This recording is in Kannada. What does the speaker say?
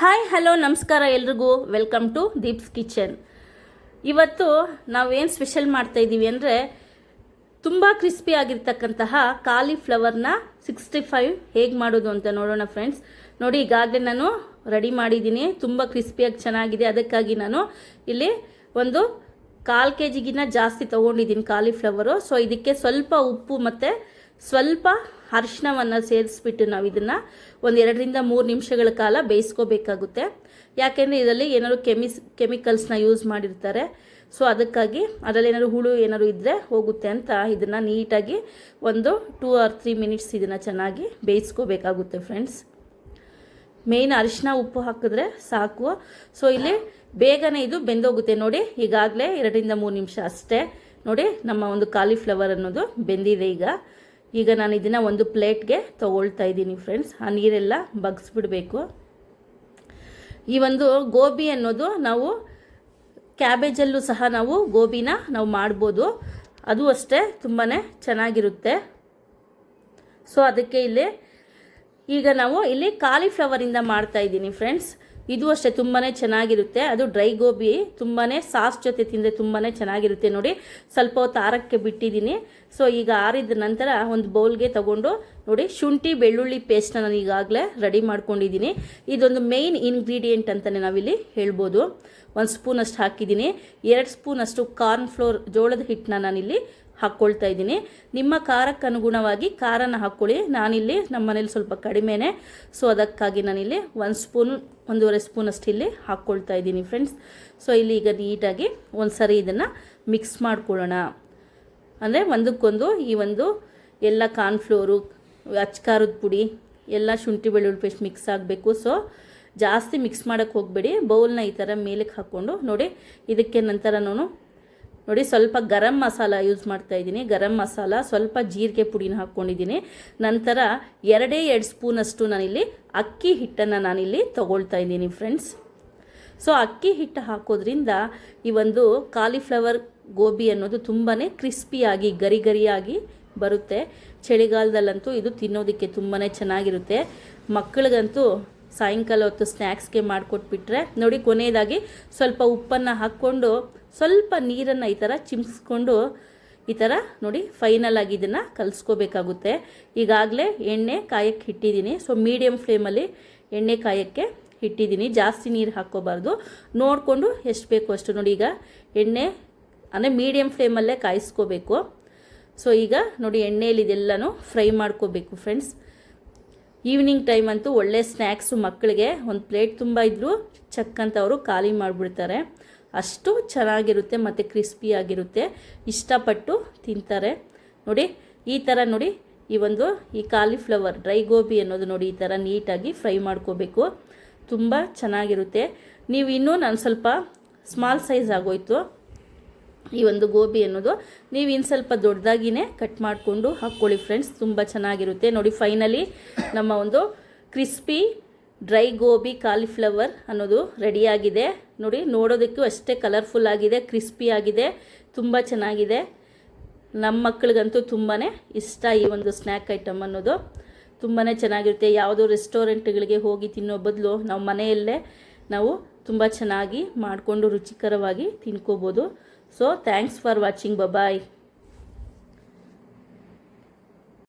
ಹಾಯ್ ಹಲೋ ನಮಸ್ಕಾರ ಎಲ್ರಿಗೂ. ವೆಲ್ಕಮ್ ಟು ದೀಪ್ಸ್ ಕಿಚನ್ ಇವತ್ತು ನಾವೇನು ಸ್ಪೆಷಲ್ ಮಾಡ್ತಾ ಇದ್ದೀವಿ ಅಂದರೆ ತುಂಬ ಕ್ರಿಸ್ಪಿ ಆಗಿರ್ತಕ್ಕಂತಹ ಕಾಲಿಫ್ಲವರ್ನ ಸಿಕ್ಸ್ಟಿ ಫೈವ್ ಹೇಗೆ ಮಾಡೋದು ಅಂತ ನೋಡೋಣ ಫ್ರೆಂಡ್ಸ್ ನೋಡಿ, ಈಗಾಗಲೇ ನಾನು ರೆಡಿ ಮಾಡಿದ್ದೀನಿ. ತುಂಬ ಕ್ರಿಸ್ಪಿಯಾಗಿ ಚೆನ್ನಾಗಿದೆ. ಅದಕ್ಕಾಗಿ ನಾನು ಇಲ್ಲಿ ಒಂದು ಕಾಲು ಕೆ ಜಿಗಿನ್ನ ಜಾಸ್ತಿ ತೊಗೊಂಡಿದ್ದೀನಿ ಕಾಲಿಫ್ಲವರು ಸೊ ಇದಕ್ಕೆ ಸ್ವಲ್ಪ ಉಪ್ಪು ಮತ್ತು ಸ್ವಲ್ಪ ಅರ್ಶಿನವನ್ನು ಸೇರಿಸ್ಬಿಟ್ಟು ನಾವು ಇದನ್ನು ಒಂದು ಎರಡರಿಂದ ಮೂರು ನಿಮಿಷಗಳ ಕಾಲ ಬೇಯಿಸ್ಕೋಬೇಕಾಗುತ್ತೆ. ಯಾಕೆಂದರೆ ಇದರಲ್ಲಿ ಏನಾದ್ರು ಕೆಮಿಸ್ ಕೆಮಿಕಲ್ಸ್ನ ಯೂಸ್ ಮಾಡಿರ್ತಾರೆ. ಸೊ, ಅದಕ್ಕಾಗಿ ಅದರಲ್ಲಿ ಏನಾದ್ರು ಹುಳು ಏನಾದ್ರು ಇದ್ದರೆ ಹೋಗುತ್ತೆ ಅಂತ ಇದನ್ನು ನೀಟಾಗಿ ಒಂದು ಟೂ ಆರ್ ತ್ರೀ ಮಿನಿಟ್ಸ್ ಇದನ್ನು ಚೆನ್ನಾಗಿ ಬೇಯಿಸ್ಕೋಬೇಕಾಗುತ್ತೆ ಫ್ರೆಂಡ್ಸ್. ಮೇಯ್ನ್ ಅರಿಶಿನ ಉಪ್ಪು ಹಾಕಿದ್ರೆ ಸಾಕು. ಸೊ, ಇಲ್ಲಿ ಬೇಗನೆ ಇದು ಬೆಂದೋಗುತ್ತೆ. ನೋಡಿ, ಈಗಾಗಲೇ ಎರಡರಿಂದ ಮೂರು ನಿಮಿಷ ಅಷ್ಟೇ. ನೋಡಿ, ನಮ್ಮ ಒಂದು ಕಾಲಿಫ್ಲವರ್ ಅನ್ನೋದು ಬೆಂದಿದೆ ಈಗ. ಈಗ ನಾನು ಇದನ್ನು ಒಂದು ಪ್ಲೇಟ್ಗೆ ತೊಗೊಳ್ತಾ ಇದ್ದೀನಿ ಫ್ರೆಂಡ್ಸ್ ಆ ನೀರೆಲ್ಲ ಬಗ್ಸ್ಬಿಡಬೇಕು. ಈ ಒಂದು ಗೋಬಿ ಅನ್ನೋದು ನಾವು ಕ್ಯಾಬೇಜಲ್ಲೂ ಸಹ ನಾವು ಗೋಬಿನ ನಾವು ಮಾಡ್ಬೋದು. ಅದು ಅಷ್ಟೇ ತುಂಬಾ ಚೆನ್ನಾಗಿರುತ್ತೆ. ಸೊ ಅದಕ್ಕೆ ಇಲ್ಲಿ ಈಗ ನಾವು ಇಲ್ಲಿ ಕಾಲಿಫ್ಲವರಿಂದ ಮಾಡ್ತಾ ಇದ್ದೀನಿ ಫ್ರೆಂಡ್ಸ್ ಇದು ಅಷ್ಟೇ ತುಂಬಾ ಚೆನ್ನಾಗಿರುತ್ತೆ. ಅದು ಡ್ರೈ ಗೋಬಿ ತುಂಬಾ ಸಾಸ್ ಜೊತೆ ತಿಂದರೆ ತುಂಬಾ ಚೆನ್ನಾಗಿರುತ್ತೆ ನೋಡಿ. ಸ್ವಲ್ಪ ಹೊತ್ತು ಆರಕ್ಕೆ ಬಿಟ್ಟಿದ್ದೀನಿ. ಸೊ ಈಗ ಆರಿದ ನಂತರ ಒಂದು ಬೌಲ್ಗೆ ತಗೊಂಡು ನೋಡಿ, ಶುಂಠಿ, ಬೆಳ್ಳುಳ್ಳಿ ಪೇಸ್ಟ್ನ ನಾನು ಈಗಾಗಲೇ ರೆಡಿ ಮಾಡ್ಕೊಂಡಿದ್ದೀನಿ. ಇದೊಂದು ಮೇಯ್ನ್ ಇಂಗ್ರೀಡಿಯೆಂಟ್ ಅಂತಲೇ ನಾವಿಲ್ಲಿ ಹೇಳ್ಬೋದು. ಒಂದು ಸ್ಪೂನಷ್ಟು ಹಾಕಿದ್ದೀನಿ. ಎರಡು ಕಾರ್ನ್ ಫ್ಲೋರ್ ಜೋಳದ ಹಿಟ್ಟನ್ನ ನಾನಿಲ್ಲಿ ಹಾಕ್ಕೊಳ್ತಾ ಇದ್ದೀನಿ. ನಿಮ್ಮ ಖಾರಕ್ಕೆ ಅನುಗುಣವಾಗಿ ಖಾರನ ಹಾಕ್ಕೊಳ್ಳಿ. ನಾನಿಲ್ಲಿ ನಮ್ಮ ಮನೇಲಿ ಸ್ವಲ್ಪ ಕಡಿಮೆನೇ. ಸೊ ಅದಕ್ಕಾಗಿ ನಾನಿಲ್ಲಿ ಒಂದು ಸ್ಪೂನ್ ಒಂದೂವರೆ ಸ್ಪೂನಷ್ಟು ಇಲ್ಲಿ ಹಾಕ್ಕೊಳ್ತಾ ಇದ್ದೀನಿ ಫ್ರೆಂಡ್ಸ್ ಸೊ ಇಲ್ಲಿ ಈಗ ನೀಟಾಗಿ ಒಂದು ಸರಿ ಇದನ್ನು ಮಿಕ್ಸ್ ಮಾಡ್ಕೊಳ್ಳೋಣ. ಅಂದರೆ ಒಂದಕ್ಕೊಂದು ಈ ಒಂದು ಎಲ್ಲ ಕಾರ್ನ್ಫ್ಲೋರು ಅಚ್ಕಾರದ ಪುಡಿ, ಎಲ್ಲ ಶುಂಠಿ ಬೆಳ್ಳುಳ್ಳಿ ಪೇಸ್ಟ್ ಮಿಕ್ಸ್ ಆಗಬೇಕು. ಸೊ ಜಾಸ್ತಿ ಮಿಕ್ಸ್ ಮಾಡೋಕ್ಕೆ ಹೋಗಬೇಡಿ. ಬೌಲ್ನ ಈ ಥರ ಮೇಲಕ್ಕೆ ಹಾಕ್ಕೊಂಡು ನೋಡಿ, ಇದಕ್ಕೆ ನಂತರ ನಾನು ನೋಡಿ ಸ್ವಲ್ಪ ಗರಂ ಮಸಾಲ ಯೂಸ್ ಮಾಡ್ತಾ ಇದ್ದೀನಿ. ಗರಂ ಮಸಾಲ, ಸ್ವಲ್ಪ ಜೀರಿಗೆ ಪುಡಿನ ಹಾಕ್ಕೊಂಡಿದ್ದೀನಿ ನಂತರ ಎರಡೇ ಎರಡು ಸ್ಪೂನಷ್ಟು ನಾನಿಲ್ಲಿ ಅಕ್ಕಿ ಹಿಟ್ಟನ್ನು ನಾನಿಲ್ಲಿ ತೊಗೊಳ್ತಾ ಇದ್ದೀನಿ ಫ್ರೆಂಡ್ಸ್ ಸೊ ಅಕ್ಕಿ ಹಿಟ್ಟು ಹಾಕೋದ್ರಿಂದ ಈ ಒಂದು ಕಾಲಿಫ್ಲವರ್ ಗೋಬಿ ಅನ್ನೋದು ತುಂಬಾ ಕ್ರಿಸ್ಪಿಯಾಗಿ ಗರಿ ಗರಿಯಾಗಿ ಬರುತ್ತೆ. ಚಳಿಗಾಲದಲ್ಲಂತೂ ಇದು ತಿನ್ನೋದಕ್ಕೆ ತುಂಬಾ ಚೆನ್ನಾಗಿರುತ್ತೆ. ಮಕ್ಕಳಿಗಂತೂ ಸಾಯಂಕಾಲ ಹೊತ್ತು ಸ್ನ್ಯಾಕ್ಸ್ಗೆ ಮಾಡಿಕೊಟ್ಬಿಟ್ರೆ, ನೋಡಿ ಕೊನೆಯದಾಗಿ ಸ್ವಲ್ಪ ಉಪ್ಪನ್ನು ಹಾಕ್ಕೊಂಡು ಸ್ವಲ್ಪ ನೀರನ್ನು ಈ ಥರ ಚಿಮ್ಸ್ಕೊಂಡು ಈ ಥರ ನೋಡಿ ಫೈನಲ್ ಆಗಿ ಇದನ್ನು ಕಲಿಸ್ಕೋಬೇಕಾಗುತ್ತೆ. ಈಗಾಗಲೇ ಎಣ್ಣೆ ಕಾಯಕ್ಕೆ ಇಟ್ಟಿದ್ದೀನಿ. ಸೊ ಮೀಡಿಯಮ್ ಫ್ಲೇಮಲ್ಲಿ ಎಣ್ಣೆ ಕಾಯಕ್ಕೆ ಇಟ್ಟಿದ್ದೀನಿ. ಜಾಸ್ತಿ ನೀರು ಹಾಕ್ಕೋಬಾರ್ದು. ನೋಡಿಕೊಂಡು ಎಷ್ಟು ಬೇಕು ಅಷ್ಟು ನೋಡಿ ಈಗ ಎಣ್ಣೆ, ಅಂದರೆ ಮೀಡಿಯಮ್ ಫ್ಲೇಮಲ್ಲೇ ಕಾಯಿಸ್ಕೋಬೇಕು. ಸೊ ಈಗ ನೋಡಿ ಎಣ್ಣೆಯಲ್ಲಿ ಇದೆಲ್ಲನೂ ಫ್ರೈ ಮಾಡ್ಕೋಬೇಕು ಫ್ರೆಂಡ್ಸ್ ಈವ್ನಿಂಗ್ ಟೈಮ್ ಅಂತೂ ಒಳ್ಳೆ ಸ್ನ್ಯಾಕ್ಸು ಮಕ್ಕಳಿಗೆ ಒಂದು ಪ್ಲೇಟ್ ತುಂಬ ಇದ್ದರೂ ಚಕ್ಕಂತ ಅವರು ಖಾಲಿ ಮಾಡಿಬಿಡ್ತಾರೆ. ಅಷ್ಟು ಚೆನ್ನಾಗಿರುತ್ತೆ ಮತ್ತು ಕ್ರಿಸ್ಪಿಯಾಗಿರುತ್ತೆ ಇಷ್ಟಪಟ್ಟು ತಿಂತಾರೆ. ನೋಡಿ, ಈ ಥರ ನೋಡಿ, ಈ ಒಂದು ಈ ಕಾಲಿಫ್ಲವರ್ ಡ್ರೈ ಗೋಬಿ ಅನ್ನೋದು ನೋಡಿ ಈ ಥರ ನೀಟಾಗಿ ಫ್ರೈ ಮಾಡ್ಕೋಬೇಕು. ತುಂಬ ಚೆನ್ನಾಗಿರುತ್ತೆ. ನೀವು ಇನ್ನೂ ನಾನು ಸ್ವಲ್ಪ ಸ್ಮಾಲ್ ಸೈಜ್ ಆಗೋಯ್ತು. ಈ ಒಂದು ಗೋಬಿ ಅನ್ನೋದು ನೀವು ಇನ್ನು ಸ್ವಲ್ಪ ದೊಡ್ಡದಾಗಿಯೇ ಕಟ್ ಮಾಡಿಕೊಂಡು ಹಾಕ್ಕೊಳ್ಳಿ ಫ್ರೆಂಡ್ಸ್ ತುಂಬ ಚೆನ್ನಾಗಿರುತ್ತೆ. ನೋಡಿ ಫೈನಲಿ ನಮ್ಮ ಒಂದು ಕ್ರಿಸ್ಪಿ ಡ್ರೈ ಗೋಬಿ ಕಾಲಿಫ್ಲವರ್ ಅನ್ನೋದು ರೆಡಿಯಾಗಿದೆ ನೋಡಿ, ನೋಡೋದಕ್ಕೂ ಅಷ್ಟೇ ಕಲರ್ಫುಲ್ ಆಗಿದೆ ಕ್ರಿಸ್ಪಿ ಆಗಿದೆ, ತುಂಬ ಚೆನ್ನಾಗಿದೆ. ನಮ್ಮ ಮಕ್ಕಳಿಗಂತೂ ತುಂಬಾ ಇಷ್ಟ ಈ ಒಂದು ಸ್ನ್ಯಾಕ್ ಐಟಮ್ ಅನ್ನೋದು. ತುಂಬಾ ಚೆನ್ನಾಗಿರುತ್ತೆ. ಯಾವುದೋ ರೆಸ್ಟೋರೆಂಟ್ಗಳಿಗೆ ಹೋಗಿ ತಿನ್ನೋ ಬದಲು ನಾವು ಮನೆಯಲ್ಲೇ ನಾವು ತುಂಬ ಚೆನ್ನಾಗಿ ಮಾಡಿಕೊಂಡು ರುಚಿಕರವಾಗಿ ತಿನ್ಕೋಬೋದು. So thanks for watching bye-bye